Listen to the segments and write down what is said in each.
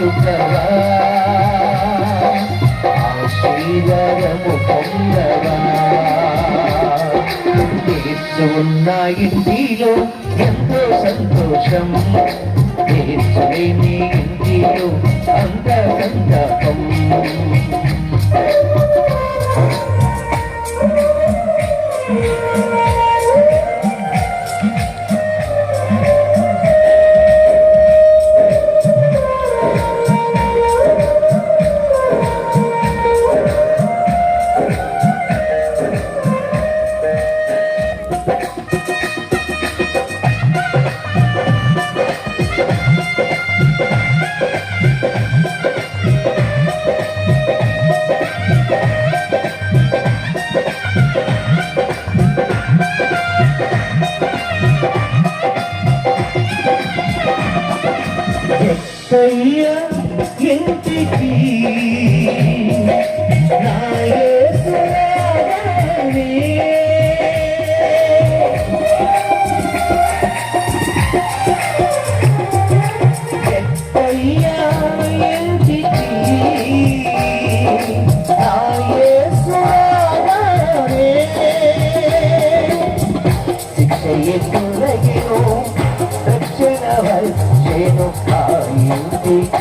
సుఖవా ఇంటిలో ఎంతో సంతోషం. నీ ఇంటిలో అంత సంతాపం ఎత్తయ్య ఇంటికి. నాయే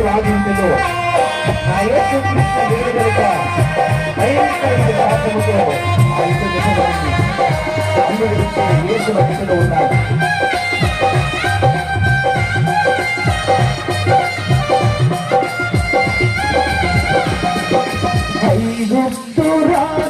సాధించదు ఆ యేసు కృష్ణ దేవుడు కనుక భయంకరమైన ఆత్మతో ఆ యుద్ధ జరగబడింది అందుకు యేసు మధ్యలో ఉన్నాడు. ఐగుప్తు రాజు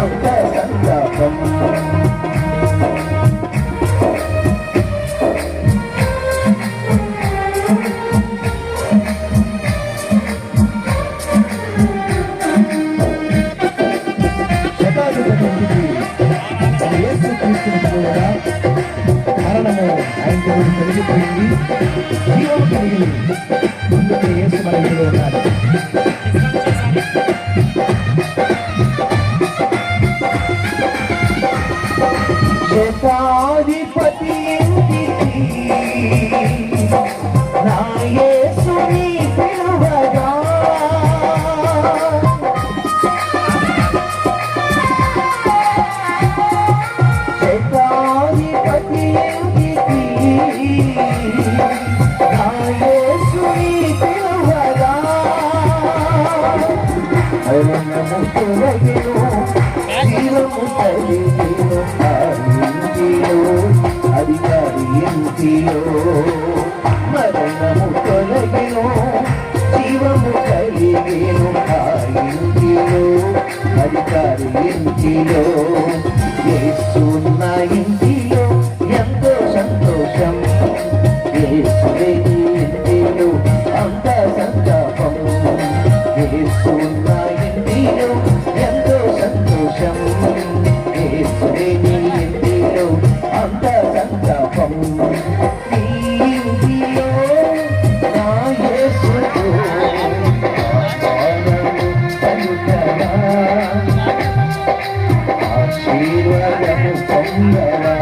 I'm a మరణము తొలగినో జీవము కలిగినో ఆ ఇంటిలో అధికారి ఇంటిలో అంత సంతాపం నీ ఇంటిలో నా యేసుతో ఆశీర్వాదము పొందరా?